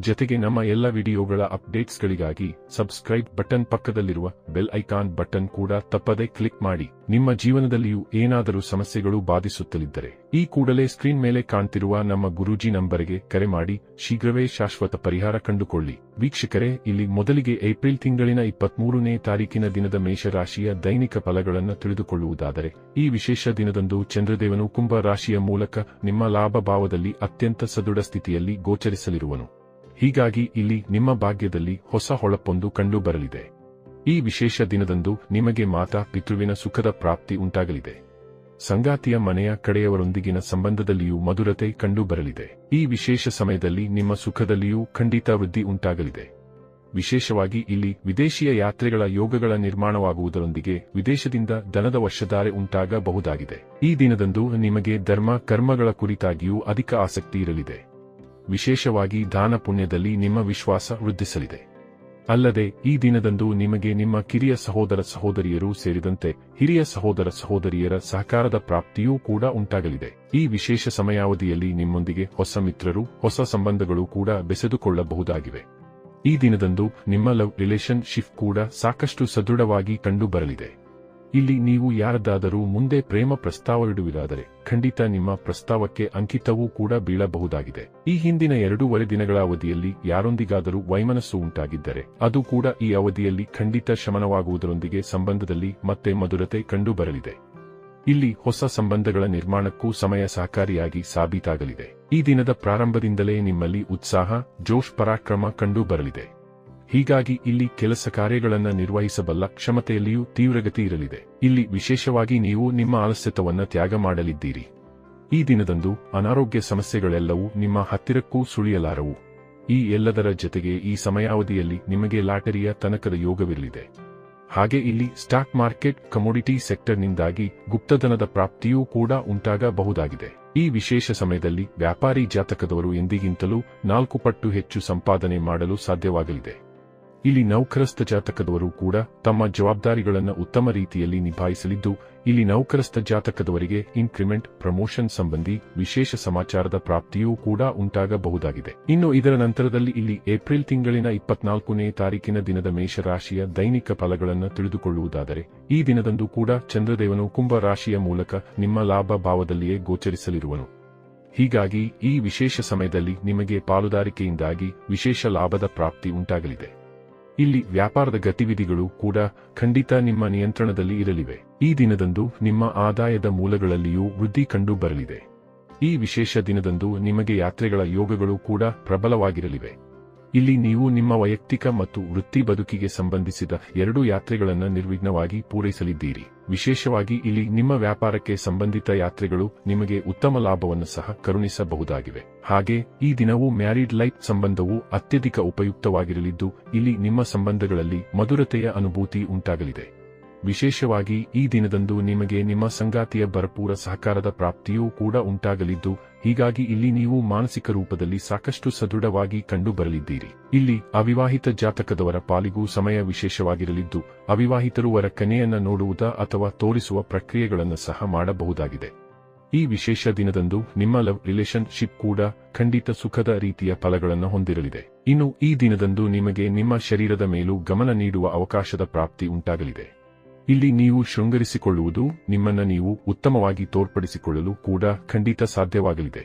ಜೊತೆಗೆ ನಮ್ಮ ಎಲ್ಲ ವಿಡಿಯೋಗಳ ಅಪ್ಡೇಟ್ಸ್ಗಳಿಗಾಗಿ ಸಬ್ಸ್ಕ್ರೈಬ್ ಬಟನ್ ಪಕ್ಕದಲ್ಲಿರುವ ಬೆಲ್ ಐಕಾನ್ ಬಟನ್ ಕೂಡ ತಪ್ಪದೆ ಕ್ಲಿಕ್ ಮಾಡಿ. ನಿಮ್ಮ ಜೀವನದಲ್ಲಿಯೂ ಏನಾದರೂ ಸಮಸ್ಯೆಗಳು ಬಾಧಿಸುತ್ತಲಿದ್ದರೆ ಈ ಕೂಡಲೇ ಸ್ಕ್ರೀನ್ ಮೇಲೆ ಕಾಣ್ತಿರುವ ನಮ್ಮ ಗುರೂಜಿ ನಂಬರ್ಗೆ ಕರೆ ಮಾಡಿ. ಶೀಘ್ರವೇ ಶಾಶ್ವತ ಪರಿಹಾರ ಕಂಡುಕೊಳ್ಳಿ. ವೀಕ್ಷಕರೇ, ಇಲ್ಲಿ ಮೊದಲಿಗೆ ಏಪ್ರಿಲ್ ತಿಂಗಳಿನ ಇಪ್ಪತ್ಮೂರನೇ ತಾರೀಕಿನ ದಿನದ ಮೇಷರಾಶಿಯ ದೈನಿಕ ಫಲಗಳನ್ನು ತಿಳಿದುಕೊಳ್ಳುವುದಾದರೆ, ಈ ವಿಶೇಷ ದಿನದಂದು ಚಂದ್ರದೇವನು ಕುಂಭ ರಾಶಿಯ ಮೂಲಕ ನಿಮ್ಮ ಲಾಭ ಭಾವದಲ್ಲಿ ಅತ್ಯಂತ ಸದೃಢ ಸ್ಥಿತಿಯಲ್ಲಿ ಗೋಚರಿಸಲಿರುವನು. ಹೀಗಾಗಿ ಇಲ್ಲಿ ನಿಮ್ಮ ಭಾಗ್ಯದಲ್ಲಿ ಹೊಸ ಹೊಳಪೊಂದು ಕಂಡುಬರಲಿದೆ. ಈ ವಿಶೇಷ ದಿನದಂದು ನಿಮಗೆ ಮಾತಾ ಪಿತೃವಿನ ಸುಖದ ಪ್ರಾಪ್ತಿ ಉಂಟಾಗಲಿದೆ. ಸಂಗಾತಿಯ ಮನೆಯ ಕಡೆಯವರೊಂದಿಗಿನ ಸಂಬಂಧದಲ್ಲಿಯೂ ಮಧುರತೆ ಕಂಡುಬರಲಿದೆ. ಈ ವಿಶೇಷ ಸಮಯದಲ್ಲಿ ನಿಮ್ಮ ಸುಖದಲ್ಲಿಯೂ ಖಂಡಿತ ವೃದ್ಧಿ ಉಂಟಾಗಲಿದೆ. ವಿಶೇಷವಾಗಿ ಇಲ್ಲಿ ವಿದೇಶಿಯ ಯಾತ್ರೆಗಳ ಯೋಗಗಳ ನಿರ್ಮಾಣವಾಗುವುದರೊಂದಿಗೆ ವಿದೇಶದಿಂದ ದನದ ವರ್ಷಧಾರೆ ಉಂಟಾಗಬಹುದಾಗಿದೆ. ಈ ದಿನದಂದು ನಿಮಗೆ ಧರ್ಮ, ಕರ್ಮಗಳ ಕುರಿತಾಗಿಯೂ ಅಧಿಕ ಆಸಕ್ತಿ ಇರಲಿದೆ. ವಿಶೇಷವಾಗಿ ದಾನ ಪುಣ್ಯದಲ್ಲಿ ನಿಮ್ಮ ವಿಶ್ವಾಸ ವೃದ್ಧಿಸಲಿದೆ. ಅಲ್ಲದೆ, ಈ ದಿನದಂದು ನಿಮಗೆ ನಿಮ್ಮ ಕಿರಿಯ ಸಹೋದರ ಸಹೋದರಿಯರು ಸೇರಿದಂತೆ ಹಿರಿಯ ಸಹೋದರ ಸಹೋದರಿಯರ ಸಹಕಾರದ ಪ್ರಾಪ್ತಿಯೂ ಕೂಡ ಉಂಟಾಗಲಿದೆ. ಈ ವಿಶೇಷ ಸಮಯಾವಧಿಯಲ್ಲಿ ನಿಮ್ಮೊಂದಿಗೆ ಹೊಸ ಮಿತ್ರರು, ಹೊಸ ಸಂಬಂಧಗಳು ಕೂಡ ಬೆಸೆದುಕೊಳ್ಳಬಹುದಾಗಿವೆ. ಈ ದಿನದಂದು ನಿಮ್ಮ ಲವ್ ರಿಲೇಶನ್ಶಿಪ್ ಕೂಡ ಸಾಕಷ್ಟು ಸದೃಢವಾಗಿ ಕಂಡುಬರಲಿದೆ. ಇಲ್ಲಿ ನೀವು ಯಾರದಾದರೂ ಮುಂದೆ ಪ್ರೇಮ ಪ್ರಸ್ತಾವವಿಡುವಿದಾದರೆ ಖಂಡಿತ ನಿಮ್ಮ ಪ್ರಸ್ತಾವಕ್ಕೆ ಅಂಕಿತವೂ ಕೂಡ ಬೀಳಬಹುದಾಗಿದೆ. ಈ ಹಿಂದಿನ ಎರಡೂವರೆ ದಿನಗಳ ಅವಧಿಯಲ್ಲಿ ಯಾರೊಂದಿಗಾದರೂ ವೈಮನಸ್ಸು ಉಂಟಾಗಿದ್ದರೆ ಅದು ಕೂಡ ಈ ಅವಧಿಯಲ್ಲಿ ಖಂಡಿತ ಶಮನವಾಗುವುದರೊಂದಿಗೆ ಸಂಬಂಧದಲ್ಲಿ ಮತ್ತೆ ಮಧುರತೆ ಕಂಡುಬರಲಿದೆ. ಇಲ್ಲಿ ಹೊಸ ಸಂಬಂಧಗಳ ನಿರ್ಮಾಣಕ್ಕೂ ಸಮಯ ಸಹಕಾರಿಯಾಗಿ ಸಾಬೀತಾಗಲಿದೆ. ಈ ದಿನದ ಪ್ರಾರಂಭದಿಂದಲೇ ನಿಮ್ಮಲ್ಲಿ ಉತ್ಸಾಹ, ಜೋಶ್ ಪರಾಕ್ರಮ ಕಂಡುಬರಲಿದೆ. ಹೀಗಾಗಿ ಇಲ್ಲಿ ಕೆಲಸ ಕಾರ್ಯಗಳನ್ನು ನಿರ್ವಹಿಸಬಲ್ಲ ಕ್ಷಮತೆಯಲ್ಲಿಯೂ ತೀವ್ರಗತಿ ಇರಲಿದೆ. ಇಲ್ಲಿ ವಿಶೇಷವಾಗಿ ನೀವು ನಿಮ್ಮ ಆಲಸ್ಯತವನ್ನು ತ್ಯಾಗ ಮಾಡಲಿದ್ದೀರಿ. ಈ ದಿನದಂದು ಅನಾರೋಗ್ಯ ಸಮಸ್ಯೆಗಳೆಲ್ಲವೂ ನಿಮ್ಮ ಹತ್ತಿರಕ್ಕೂ ಸುಳಿಯಲಾರವು. ಈ ಎಲ್ಲದರ ಜೊತೆಗೆ ಈ ಸಮಯಾವಧಿಯಲ್ಲಿ ನಿಮಗೆ ಲಾಟರಿಯ ತನಕದ ಯೋಗವಿರಲಿದೆ. ಹಾಗೆ ಇಲ್ಲಿ ಸ್ಟಾಕ್ ಮಾರ್ಕೆಟ್ ಕಮೋಡಿಟಿ ಸೆಕ್ಟರ್ನಿಂದಾಗಿ ಗುಪ್ತಧನದ ಪ್ರಾಪ್ತಿಯೂ ಕೂಡ ಉಂಟಾಗಬಹುದಾಗಿದೆ. ಈ ವಿಶೇಷ ಸಮಯದಲ್ಲಿ ವ್ಯಾಪಾರಿ ಜಾತಕದವರು ಎಂದಿಗಿಂತಲೂ ನಾಲ್ಕು ಪಟ್ಟು ಹೆಚ್ಚು ಸಂಪಾದನೆ ಮಾಡಲು ಸಾಧ್ಯವಾಗಲಿದೆ. ಇಲ್ಲಿ ನೌಕರಸ್ಥ ಜಾತಕದವರು ಕೂಡ ತಮ್ಮ ಜವಾಬ್ದಾರಿಗಳನ್ನು ಉತ್ತಮ ರೀತಿಯಲ್ಲಿ ನಿಭಾಯಿಸಲಿದ್ದು, ಇಲ್ಲಿ ನೌಕರಸ್ಥ ಜಾತಕದವರಿಗೆ ಇನ್ಕ್ರಿಮೆಂಟ್ ಪ್ರಮೋಷನ್ ಸಂಬಂಧಿ ವಿಶೇಷ ಸಮಾಚಾರದ ಪ್ರಾಪ್ತಿಯೂ ಕೂಡ ಉಂಟಾಗಬಹುದಾಗಿದೆ. ಇನ್ನು ಇದರ ನಂತರದಲ್ಲಿ ಇಲ್ಲಿ ಏಪ್ರಿಲ್ ತಿಂಗಳಿನ ಇಪ್ಪತ್ನಾಲ್ಕನೇ ತಾರೀಕಿನ ದಿನದ ಮೇಷರಾಶಿಯ ದೈನಿಕ ಫಲಗಳನ್ನು ತಿಳಿದುಕೊಳ್ಳುವುದಾದರೆ, ಈ ದಿನದಂದು ಕೂಡ ಚಂದ್ರದೇವನು ಕುಂಭ ರಾಶಿಯ ಮೂಲಕ ನಿಮ್ಮ ಲಾಭ ಭಾವದಲ್ಲಿಯೇ ಗೋಚರಿಸಲಿರುವನು. ಹೀಗಾಗಿ ಈ ವಿಶೇಷ ಸಮಯದಲ್ಲಿ ನಿಮಗೆ ಪಾಲುದಾರಿಕೆಯಿಂದಾಗಿ ವಿಶೇಷ ಲಾಭದ ಪ್ರಾಪ್ತಿ ಉಂಟಾಗಲಿದೆ. ಇಲ್ಲಿ ವ್ಯಾಪಾರದ ಗತಿವಿಧಿಗಳು ಕೂಡ ಖಂಡಿತ ನಿಮ್ಮ ನಿಯಂತ್ರಣದಲ್ಲಿ ಇರಲಿವೆ. ಈ ದಿನದಂದು ನಿಮ್ಮ ಆದಾಯದ ಮೂಲಗಳಲ್ಲಿಯೂ ವೃದ್ಧಿ ಕಂಡು ಬರಲಿದೆ. ಈ ವಿಶೇಷ ದಿನದಂದು ನಿಮಗೆ ಯಾತ್ರೆಗಳ ಯೋಗಗಳು ಕೂಡ ಪ್ರಬಲವಾಗಿರಲಿವೆ. ಇಲ್ಲಿ ನೀವು ನಿಮ್ಮ ವೈಯಕ್ತಿಕ ಮತ್ತು ವೃತ್ತಿ ಬದುಕಿಗೆ ಸಂಬಂಧಿಸಿದ ಎರಡು ಯಾತ್ರೆಗಳನ್ನು ನಿರ್ವಿಘ್ನವಾಗಿ ಪೂರೈಸಲಿದ್ದೀರಿ. ವಿಶೇಷವಾಗಿ ಇಲ್ಲಿ ನಿಮ್ಮ ವ್ಯಾಪಾರಕ್ಕೆ ಸಂಬಂಧಿತ ಯಾತ್ರೆಗಳು ನಿಮಗೆ ಉತ್ತಮ ಲಾಭವನ್ನು ಸಹ ಕರುಣಿಸಬಹುದಾಗಿವೆ. ಹಾಗೆ ಈ ದಿನವು ಮ್ಯಾರಿಡ್ ಲೈಫ್ ಸಂಬಂಧವು ಅತ್ಯಧಿಕ ಉಪಯುಕ್ತವಾಗಿರಲಿದ್ದು, ಇಲ್ಲಿ ನಿಮ್ಮ ಸಂಬಂಧಗಳಲ್ಲಿ ಮಧುರತೆಯ ಅನುಭೂತಿ ಉಂಟಾಗಲಿದೆ. ವಿಶೇಷವಾಗಿ ಈ ದಿನದಂದು ನಿಮಗೆ ನಿಮ್ಮ ಸಂಗಾತಿಯ ಭರಪೂರ ಸಹಕಾರದ ಪ್ರಾಪ್ತಿಯೂ ಕೂಡ ಉಂಟಾಗಲಿದ್ದು, ಹೀಗಾಗಿ ಇಲ್ಲಿ ನೀವು ಮಾನಸಿಕ ರೂಪದಲ್ಲಿ ಸಾಕಷ್ಟು ಸದೃಢವಾಗಿ ಕಂಡುಬರಲಿದ್ದೀರಿ. ಇಲ್ಲಿ ಅವಿವಾಹಿತ ಜಾತಕದವರ ಪಾಲಿಗೂ ಸಮಯ ವಿಶೇಷವಾಗಿರಲಿದ್ದು, ಅವಿವಾಹಿತರು ವರ ಕನೆಯನ್ನ ನೋಡುವುದ ಅಥವಾ ತೋರಿಸುವ ಪ್ರಕ್ರಿಯೆಗಳನ್ನು ಸಹ ಮಾಡಬಹುದಾಗಿದೆ. ಈ ವಿಶೇಷ ದಿನದಂದು ನಿಮ್ಮ ಲವ್ ರಿಲೇಶನ್ಶಿಪ್ ಕೂಡ ಖಂಡಿತ ಸುಖದ ರೀತಿಯ ಫಲಗಳನ್ನು ಹೊಂದಿರಲಿದೆ. ಇನ್ನು ಈ ದಿನದಂದು ನಿಮಗೆ ನಿಮ್ಮ ಶರೀರದ ಮೇಲೂ ಗಮನ ನೀಡುವ ಅವಕಾಶದ ಪ್ರಾಪ್ತಿ ಉಂಟಾಗಲಿದೆ. ಇಲ್ಲಿ ನೀವು ಶೃಂಗರಿಸಿಕೊಳ್ಳುವುದು, ನಿಮ್ಮನ್ನ ನೀವು ಉತ್ತಮವಾಗಿ ತೋರ್ಪಡಿಸಿಕೊಳ್ಳಲು ಕೂಡ ಖಂಡಿತ ಸಾಧ್ಯವಾಗಲಿದೆ.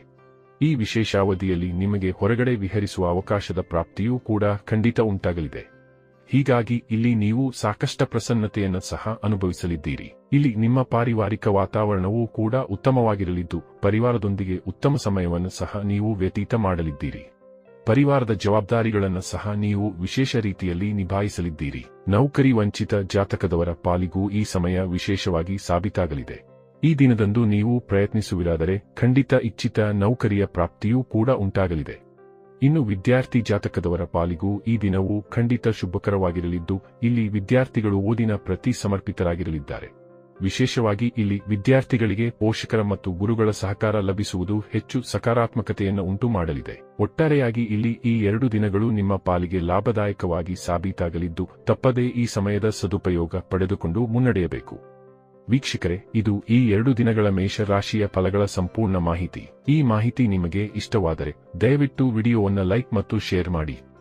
ಈ ವಿಶೇಷ ಅವಧಿಯಲ್ಲಿ ನಿಮಗೆ ಹೊರಗಡೆ ವಿಹರಿಸುವ ಅವಕಾಶದ ಪ್ರಾಪ್ತಿಯೂ ಕೂಡ ಖಂಡಿತ ಉಂಟಾಗಲಿದೆ. ಹೀಗಾಗಿ ಇಲ್ಲಿ ನೀವು ಸಾಕಷ್ಟು ಪ್ರಸನ್ನತೆಯನ್ನು ಸಹ ಅನುಭವಿಸಲಿದ್ದೀರಿ. ಇಲ್ಲಿ ನಿಮ್ಮ ಪಾರಿವಾರಿಕ ವಾತಾವರಣವೂ ಕೂಡ ಉತ್ತಮವಾಗಿರಲಿದ್ದು, ಪರಿವಾರದೊಂದಿಗೆ ಉತ್ತಮ ಸಮಯವನ್ನು ಸಹ ನೀವು ವ್ಯತೀತ ಮಾಡಲಿದ್ದೀರಿ. ಪರಿವಾರದ ಜವಾಬ್ದಾರಿಗಳನ್ನು ಸಹ ನೀವು ವಿಶೇಷ ರೀತಿಯಲ್ಲಿ ನಿಭಾಯಿಸಲಿದ್ದೀರಿ. ನೌಕರಿ ವಂಚಿತ ಜಾತಕದವರ ಪಾಲಿಗೂ ಈ ಸಮಯ ವಿಶೇಷವಾಗಿ ಸಾಬೀತಾಗಲಿದೆ. ಈ ದಿನದಂದು ನೀವು ಪ್ರಯತ್ನಿಸುವಿರಾದರೆ ಖಂಡಿತ ಇಚ್ಛಿತ ನೌಕರಿಯ ಪ್ರಾಪ್ತಿಯೂ ಕೂಡ ಉಂಟಾಗಲಿದೆ. ಇನ್ನು ವಿದ್ಯಾರ್ಥಿ ಜಾತಕದವರ ಪಾಲಿಗೂ ಈ ದಿನವು ಖಂಡಿತ ಶುಭಕರವಾಗಿರಲಿದ್ದು, ಇಲ್ಲಿ ವಿದ್ಯಾರ್ಥಿಗಳು ಓದಿನ ಪ್ರತಿ ಸಮರ್ಪಿತರಾಗಿರಲಿದ್ದಾರೆ. ವಿಶೇಷವಾಗಿ ಇಲ್ಲಿ ವಿದ್ಯಾರ್ಥಿಗಳಿಗೆ ಪೋಷಕರ ಮತ್ತು ಗುರುಗಳ ಸಹಕಾರ ಲಭಿಸುವುದು ಹೆಚ್ಚು ಸಕಾರಾತ್ಮಕತೆಯನ್ನು ಉಂಟು ಮಾಡಲಿದೆ ಒಟ್ಟಾರೆಯಾಗಿ ಇಲ್ಲಿ ಈ ಎರಡು ದಿನಗಳು ನಿಮ್ಮ ಪಾಲಿಗೆ ಲಾಭದಾಯಕವಾಗಿ ಸಾಬೀತಾಗಲಿದ್ದು, ತಪ್ಪದೇ ಈ ಸಮಯದ ಸದುಪಯೋಗ ಪಡೆದುಕೊಂಡು ಮುನ್ನಡೆಯಬೇಕು. ವೀಕ್ಷಕರೇ, ಇದು ಈ ಎರಡು ದಿನಗಳ ಮೇಷ ರಾಶಿಯ ಫಲಗಳ ಸಂಪೂರ್ಣ ಮಾಹಿತಿ. ಈ ಮಾಹಿತಿ ನಿಮಗೆ ಇಷ್ಟವಾದರೆ, ದಯವಿಟ್ಟು ವಿಡಿಯೋವನ್ನು ಲೈಕ್ ಮತ್ತು ಶೇರ್ ಮಾಡಿ.